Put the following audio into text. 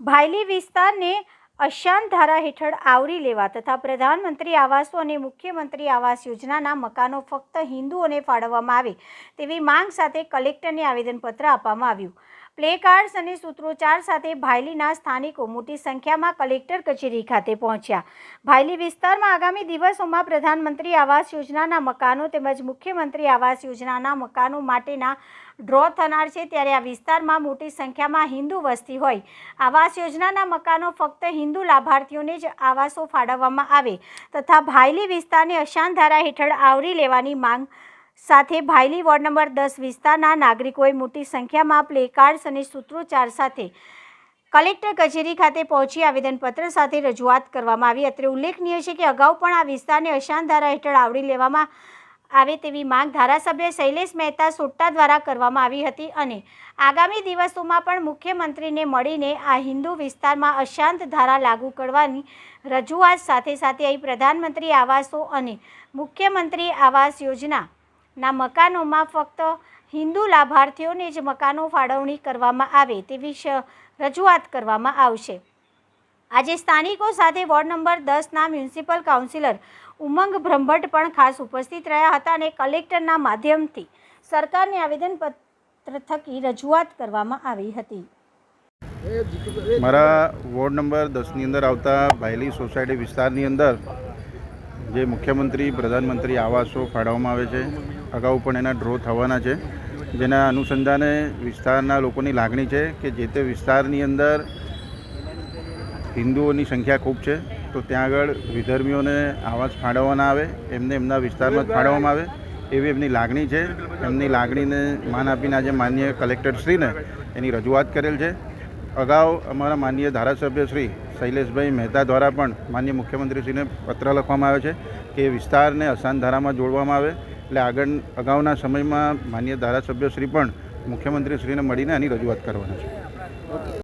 ભાયલી વિસ્તારને અશાંત ધારા હેઠળ આવરી લેવા તથા પ્રધાનમંત્રી આવાસો અને મુખ્યમંત્રી આવાસ યોજનાના મકાનો ફક્ત હિન્દુઓને ફાળવવામાં આવે તેવી માંગ સાથે કલેક્ટરને આવેદનપત્ર આપવામાં આવ્યું. પ્લે કાર્ડ્સ અને સૂત્રોચ્ચાર સાથે ભાયલીના સ્થાનિકો મોટી સંખ્યામાં કલેક્ટર કચેરી ખાતે પહોંચ્યા. ભાયલી વિસ્તારમાં આગામી દિવસોમાં પ્રધાનમંત્રી આવાસ યોજનાના મકાનો તેમજ મુખ્યમંત્રી આવાસ યોજનાના મકાનો માટેના ડ્રો થનાર છે. ત્યારે આ વિસ્તારમાં મોટી સંખ્યામાં હિન્દુ વસ્તી હોય. આવાસ યોજનાના મકાનો ફક્ત હિન્દુ લાભાર્થીઓને જ આવાસો ફાળવવામાં આવે તથા ભાયલી વિસ્તારને અશાંત ધારા હેઠળ આવરી લેવાની માંગ સાથે ભાયલી વોર્ડ નંબર દસ વિસ્તારના નાગરિકોએ મોટી સંખ્યામાં પ્લેકાર્ડ્સ અને સૂત્રોચ્ચાર સાથે કલેક્ટર કચેરી ખાતે પહોંચી આવેદનપત્ર સાથે રજૂઆત કરવામાં આવી. અત્રે ઉલ્લેખનીય છે કે અગાઉ પણ આ વિસ્તારને અશાંત ધારા હેઠળ આવરી લેવામાં આવે તેવી માંગ ધારાસભ્ય શૈલેષ મહેતા સોટ્ટા દ્વારા કરવામાં આવી હતી અને આગામી દિવસોમાં પણ મુખ્યમંત્રીને મળીને આ હિન્દુ વિસ્તારમાં અશાંત ધારા લાગુ કરવાની રજૂઆત સાથે સાથે અહીં પ્રધાનમંત્રી આવાસો અને મુખ્યમંત્રી આવાસ યોજનાના મકાનોમાં ફક્ત હિન્દુ લાભાર્થીઓને જ મકાનો ફાળવણી કરવામાં આવે તેવી રજૂઆત કરવામાં આવશે. આજે સ્થાનિકો સાથે વોર્ડ નંબર દસના મ્યુનિસિપલ કાઉન્સિલર ઉમંગ બ્રહ્મભટ્ટ પણ ખાસ ઉપસ્થિત રહ્યા હતા અને કલેક્ટરના માધ્યમથી સરકારને આવેદનપત્ર થકી રજૂઆત કરવામાં આવી હતી. મારા વોર્ડ નંબર દસની અંદર આવતા ભાયલી સોસાયટી વિસ્તારની અંદર જે મુખ્યમંત્રી, પ્રધાનમંત્રી આવાસો ફાળવવામાં આવે છે. અગાઉ પણ એના ડ્રો થવાના છે. જેના અનુસંધાને વિસ્તારના લોકોની લાગણી છે કે જે તે વિસ્તારની અંદર હિન્દુઓની સંખ્યા ખૂબ છે, તો ત્યાં આગળ વિધર્મીઓને આવાસ ફાળવવાના આવે, એમને એમના વિસ્તારમાં જ ફાળવવામાં આવે, એવી એમની લાગણી છે. એમની લાગણીને માન આપીને આજે માન્ય કલેક્ટરશ્રીને એની રજૂઆત કરેલ છે. અગાઉ અમારા માનનીય ધારાસભ્ય શ્રી શૈલેષભાઈ મહેતા દ્વારા પણ માન્ય મુખ્યમંત્રીશ્રીને પત્ર લખવામાં આવે છે કે વિસ્તારને અશાંત ધારામાં જોડવામાં આવે એટલે આગળ, અગાઉના સમયમાં માનનીય ધારાસભ્યશ્રી પણ મુખ્યમંત્રીશ્રીને મળીને આની રજૂઆત કરવાના છે.